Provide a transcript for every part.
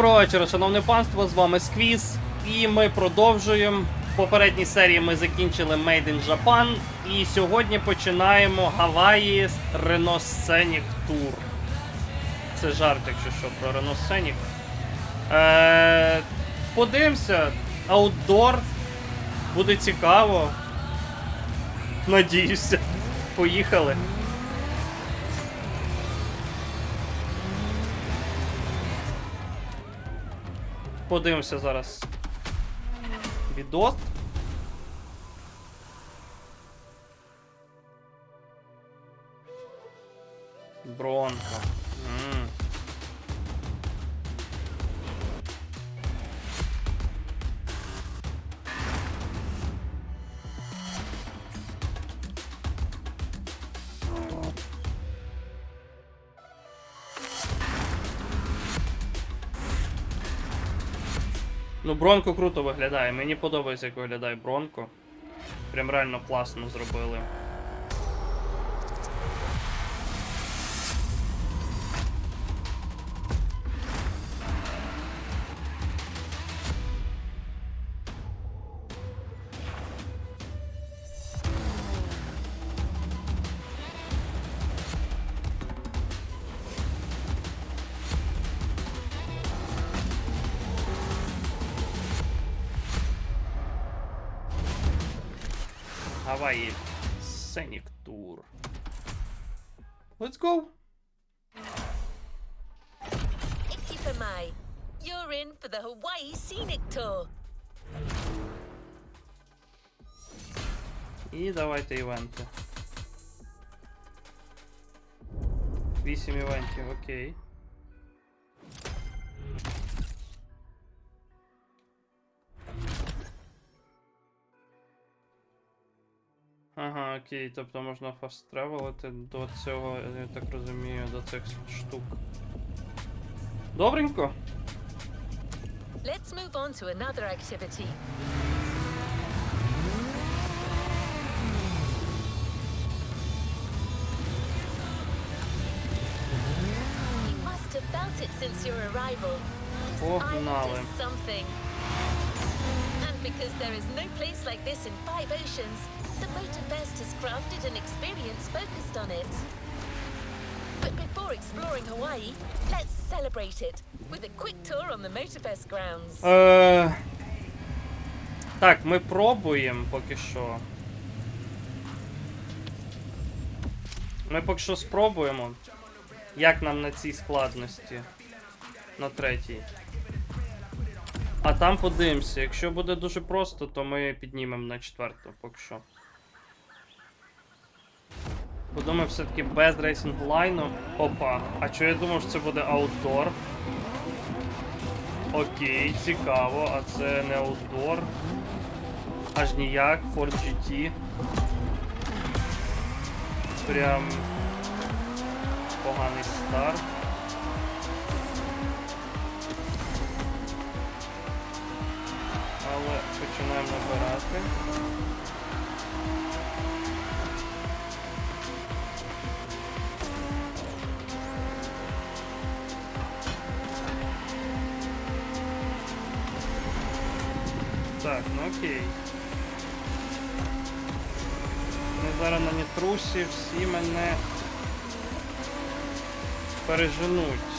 Доброго вечора, шановне панство, з вами Сквіз. І ми продовжуємо. В попередній серії ми закінчили Made in Japan. І сьогодні починаємо Гаваї Renault Scenic Tour. Це жарт, якщо що, про Renault Scenic. Е, подивимося. Аутдор. Буде цікаво. Надіюся. Поїхали. Подивимося зараз. Відос. Бронко. Ну, Бронко круто виглядає. Мені подобається, як виглядає Бронко. Прям реально класно зробили. Гаваї Scenic Tour. Let's go! Ikipamai, you're in for the Hawaii Scenic Tour. І давайте івенти. 8 івентів, окей. Ага, окей, тобто можна фаст-тревелити до цього, я так розумію, до цих штук. Добренько. Let's move on to another activity. You must have felt it since your arrival. This island is something. Because there is no place like this in five oceans, the Motorfest has crafted an experience focused on it. But before exploring Hawaii, let's celebrate it with a quick tour on the Motorfest grounds. Е... Так, ми пробуємо поки що. Ми поки що спробуємо. Як нам на цій складності. На третій. А там подивимося. Якщо буде дуже просто, то ми піднімемо на четверту поки що. Подумаю, все-таки без рейсинг лайну. Опа. А чого я думав, що це буде аутдор? Окей, цікаво, а це не аутдор. Аж ніяк, Ford GT. Прям поганий старт. Але починаємо набирати. Так, ну окей. Ми зараз на нітрусі всі мене переженуть.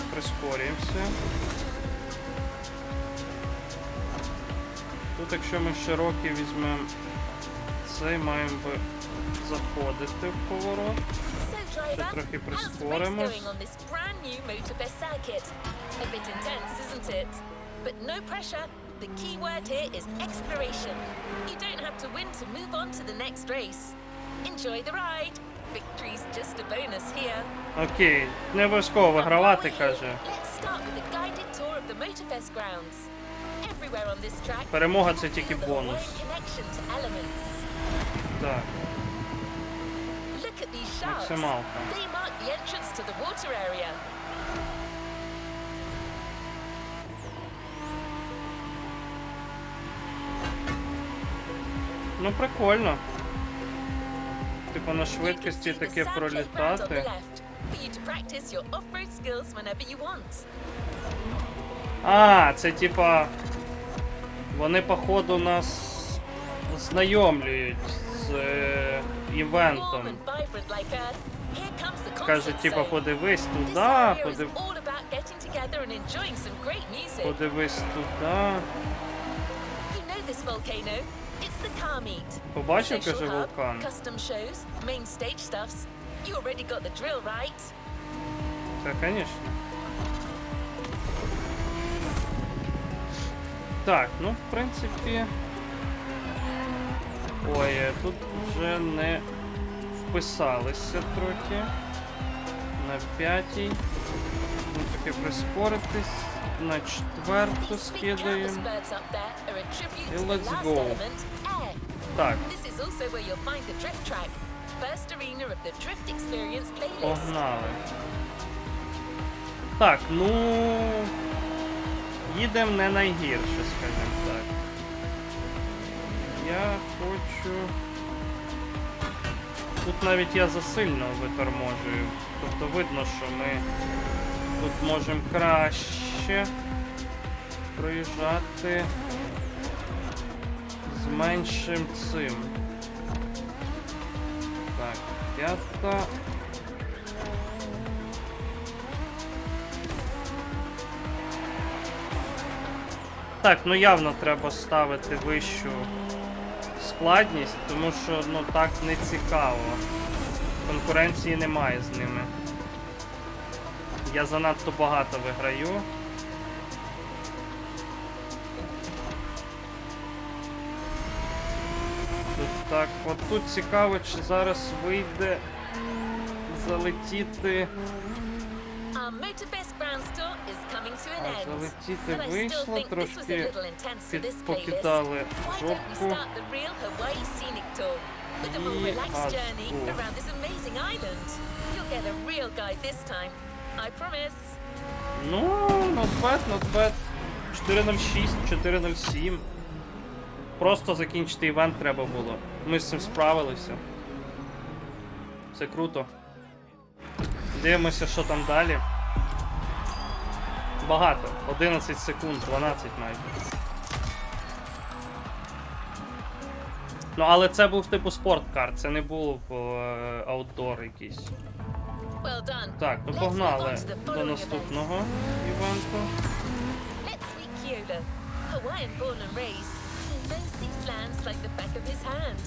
Так, прискорюємося. Тут, якщо ми широкий візьмемо цей, маємо заходити в поворот. Окей, не обов'язково вигравати, каже. Перемога це тільки бонус. Так. Максималка. Ну прикольно. Типу на швидкості таке пролітати. А, це типа. Вони, походу, нас знайомлюють з е, івентом. Каже, типа, подивись туди, подив... подивись туди. You know this volcano. It's the car meet. Побачив, Social каже hub, вулкан. custom shows, main stage stuffs. You already got the drill, right? Це, звісно. Так, ну, в принципі. Ой, е, тут вже не вписалися трохи. На п'ятій. Ну, таки прискоритись. На четверту These sweet скидаємо. countless birds up there are a tribute Yeah, to the let's last go. Так, This is also where you'll find the drift track, first arena of the Drift Experience playlist. погнали. Так, ну. Їдемо не найгірше, скажімо так. Я хочу. Тут навіть я засильно виторможую. Тобто видно, що ми тут можемо краще проїжджати меншим цим. Так, п'ята. Так, ну явно треба ставити вищу складність, тому що ну так не цікаво. Конкуренції немає з ними. Я занадто багато виграю. Так, от тут цікаво, чи зараз вийде залетіти. А, залетіти вийшло, трошки під, покидали жопку. І promise. Ну, not bad. 4.06, 4.07. Просто закінчити івент треба було. Ми з цим справилися. Це круто. Дивимося, що там далі. Багато. 11 секунд, 12 майже. Ну, але це був типу спорткар, це не був е, аутдор якийсь. Well. Так, ну погнали до наступного івенту. these lands like the back of his hand.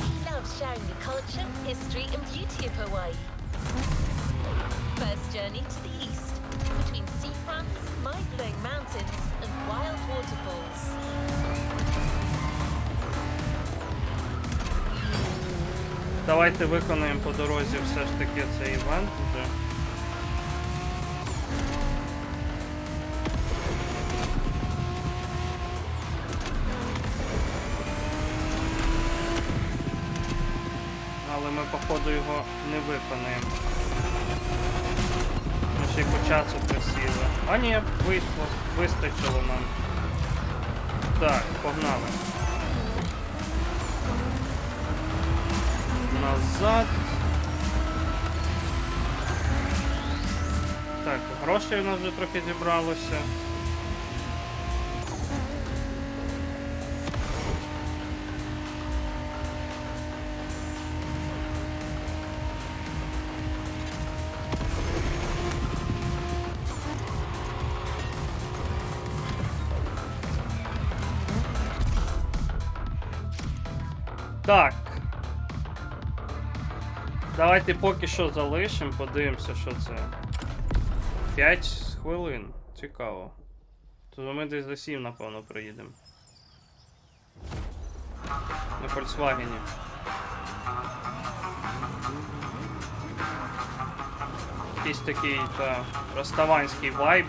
He loves sharing the culture, history, and beauty of Hawaii. First journey to the east, between seafronts, mind-blowing mountains, and wild waterfalls. Давайте виконаємо по дорозі все ж таки цей івент вже. Походу, його не виконаємо. Ми ще й по часу присіли. А ні, вийшло, вистачило нам. Так, погнали. назад. Так, грошей у нас вже трохи зібралося. Так. Давайте поки що залишимо, подивимося, що це. 5 хвилин. Цікаво. То ми десь за 7, напевно, приїдемо. На Volkswagen. Якийсь такий та, розставанський вайб.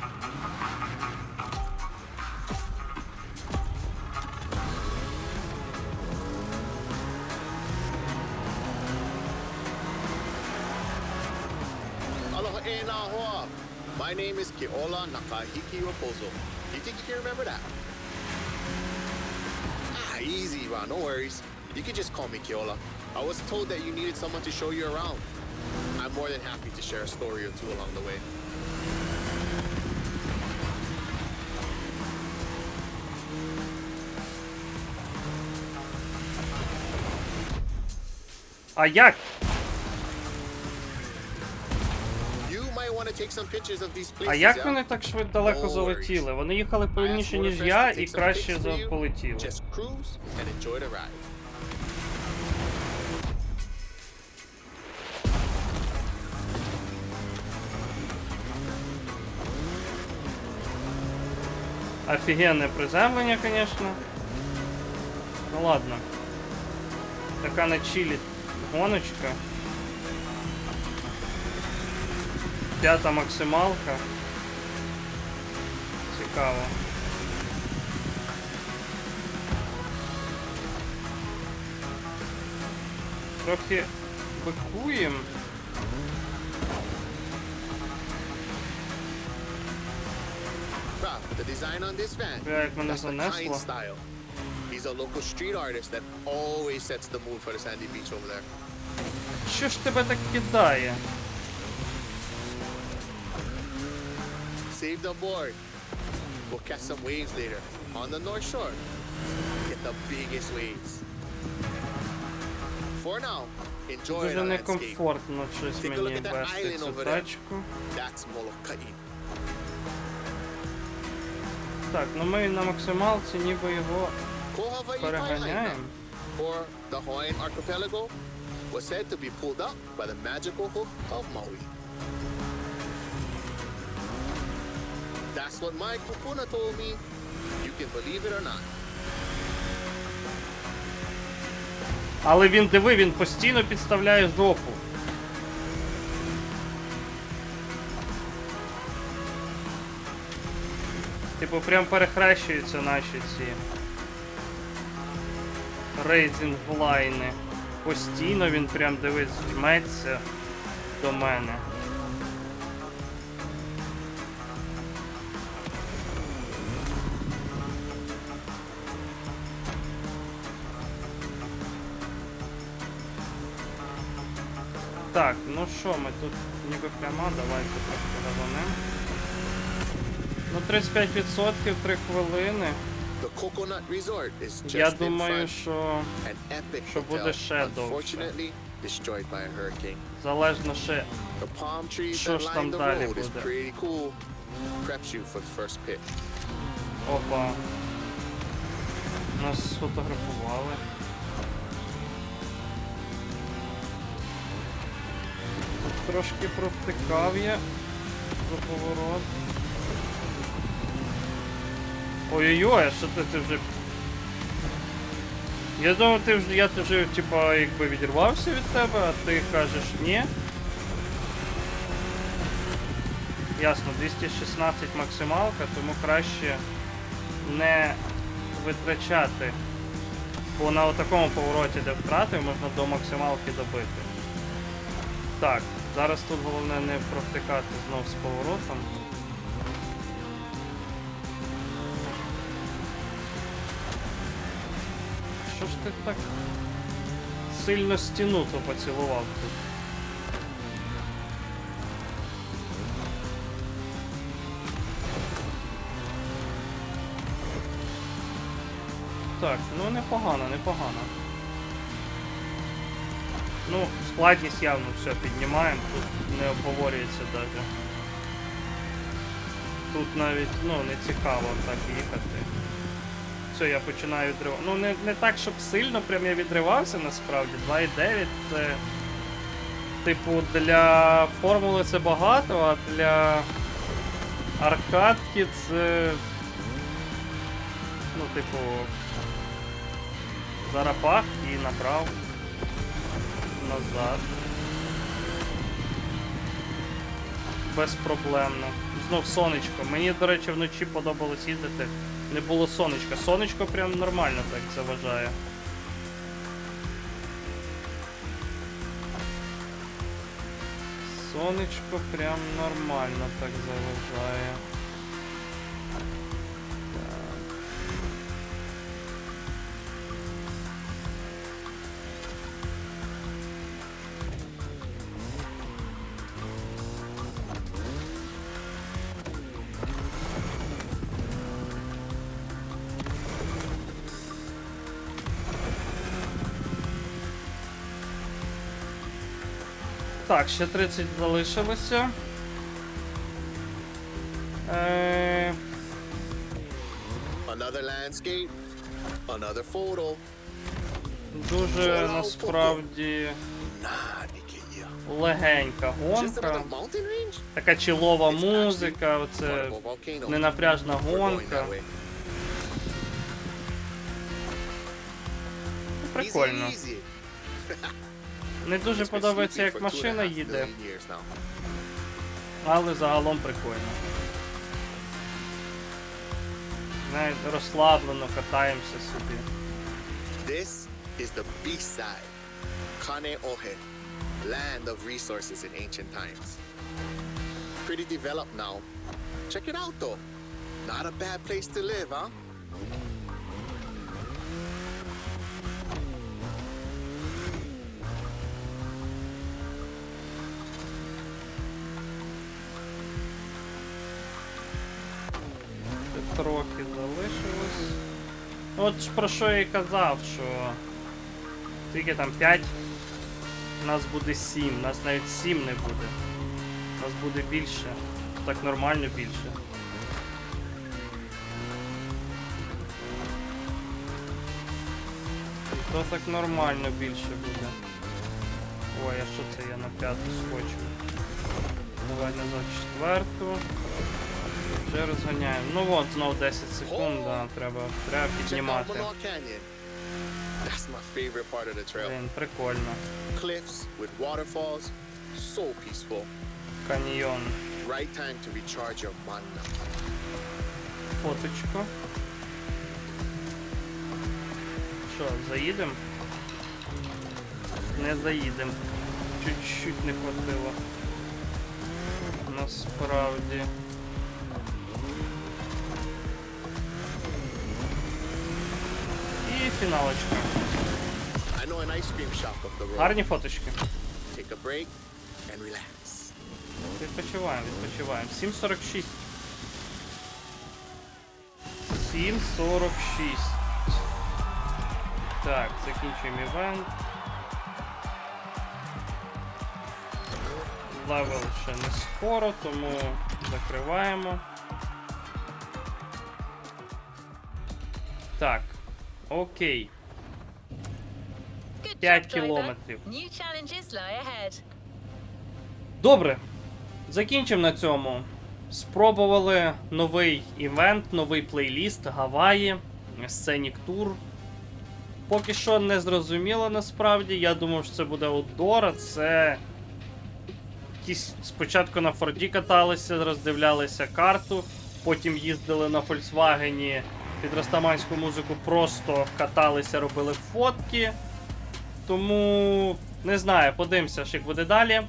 My name is Keola Nakahiki Raposo. You think you can remember that? Ah, easy, Ron. No worries. You can just call me Keola. I was told that you needed someone to show you around. I'm more than happy to share a story or two along the way. А як? А як вони так швидко далеко залетіли? Вони їхали повільніше, ніж я, і краще за полетіли. Офігенне приземлення, звісно. Ну ладно. Така на чилі гоночка. П'ята максималка. Цікаво. Трохи бикуємо. The design on this van. Мене the kind style. He's a local street artist that always sets the mood for the sandy beach over there. Що ж тебе так кидає? Saved aboard. We'll catch some waves later on the North Shore. Get the biggest waves. For now, enjoy Дуже the landscape. некомфортно щось Take a look мені at that вести island цю over there. тачку. That's Molokai. Так, ну ми на максималці ніби його Koh Hawaii Island, переганяємо. or the Hawaiian archipelago, was said to be pulled up by the magical hook of Maui. That's what my kupuna told me. You can believe it or not. Але він диви, він постійно підставляє жопу. Типу, прям перехрещуються наші ці рейдинг лайни. Постійно він прям дивись, жметься до мене. Ну що, ми тут ніби пряма, давайте трошки газанем. Ну, 35% 3 хвилини. Я думаю, що що буде ще довше. залежно ще. Що ж там далі буде? Опа. Нас сфотографували. Трошки провтикав я за поворот. Ой-ой-ой, а що ти, ти вже. Я думав, ти вже я ти вже типа якби відірвався від тебе, а ти кажеш ні. Ясно, 216 максималка, тому краще не витрачати. Бо на такому повороті, де втрати, можна до максималки добити. Так, зараз тут головне не провтикати знов з поворотом. Що ж ти так сильно стіну то поцілував тут? Так, ну непогано, непогано. Ну, складність явно все піднімаємо, тут не обговорюється навіть. Тут навіть, ну, не цікаво так їхати. Все, я починаю відривати. Ну, не, не так, щоб сильно прям я відривався насправді. 2,9 це. Типу, для формули це багато, а для аркадки це. Ну, типу. Зарапах і набрав назад. Безпроблемно. Знов сонечко. Мені, до речі, вночі подобалось їздити. Не було сонечка. Сонечко прям нормально так заважає. Сонечко прям нормально так заважає. Так, ще 30 залишилося. Е, Another landscape, another photo. дуже насправді легенька гонка. Така чилова музика, оце volcano. ненапряжна гонка. Прикольно. Не дуже подобається, як машина їде, але загалом прикольно. Навіть розслаблено катаємося собі. This is the B-side, Kane Ohe, land of resources in ancient times. Pretty developed now. Check it out though. Not a bad place to live, huh? От про що я і казав, що тільки там 5, нас буде 7, нас навіть 7 не буде. Нас буде більше. Так нормально більше. То так нормально більше буде. Ой, а що це я на п'яту скочу? Давай назад четверту. Вже розганяємо. Ну от, знов 10 секунд, да, треба, треба піднімати. That's my favorite part of the trail. Блін, прикольно. Cliffs with waterfalls, so peaceful. Каньйон. Right time to recharge your mana. Фоточку. Що, заїдем? Не заїдем. Чуть-чуть не хватило. Насправді. Road. Гарні фоточки. Відпочиваємо, відпочиваємо. 7.46. 7.46. Так, закінчуємо івент. Левел ще не скоро, тому закриваємо. Так. Окей. Good П'ять job, driver. кілометрів. Добре. Закінчимо на цьому. Спробували новий івент, новий плейліст Гаваї, Scenic Tour. Поки що не зрозуміло насправді. Я думав, що це буде Outdoor, це. Якісь спочатку на Форді каталися, роздивлялися карту, потім їздили на Volkswagen під Растаманську музику, просто каталися, робили фотки. Тому не знаю, подивимося, що як буде далі.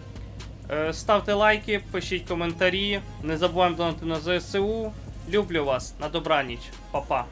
Е, Ставте лайки, пишіть коментарі. Не забуваємо донати на ЗСУ. Люблю вас. На добраніч. Па-па.